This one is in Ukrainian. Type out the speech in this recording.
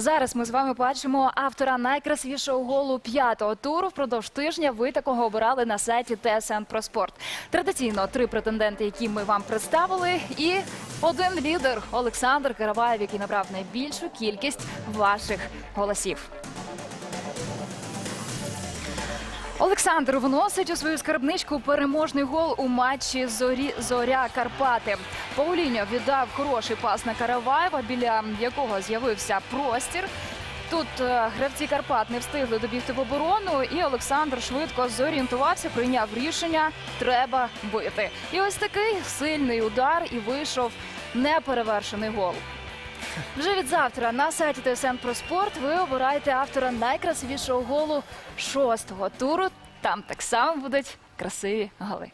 Зараз ми з вами бачимо автора найкрасивішого голу п'ятого туру. Впродовж тижня ви такого обирали на сайті ТСН про спорт. Традиційно три претенденти, які ми вам представили, і один лідер Олександр Караваєв, який набрав найбільшу кількість ваших голосів. Олександр вносить у свою скарбничку переможний гол у матчі Зорі Зоря Карпати. Пауліньо віддав хороший пас на Караваєва, біля якого з'явився простір. Тут е, гравці Карпат не встигли добігти в оборону, і Олександр швидко зорієнтувався, прийняв рішення треба бити. І ось такий сильний удар і вийшов неперевершений гол. Вже від завтра на сайті ТСН про спорт ви обираєте автора найкрасивішого голу шостого туру. Там так само будуть красиві голи.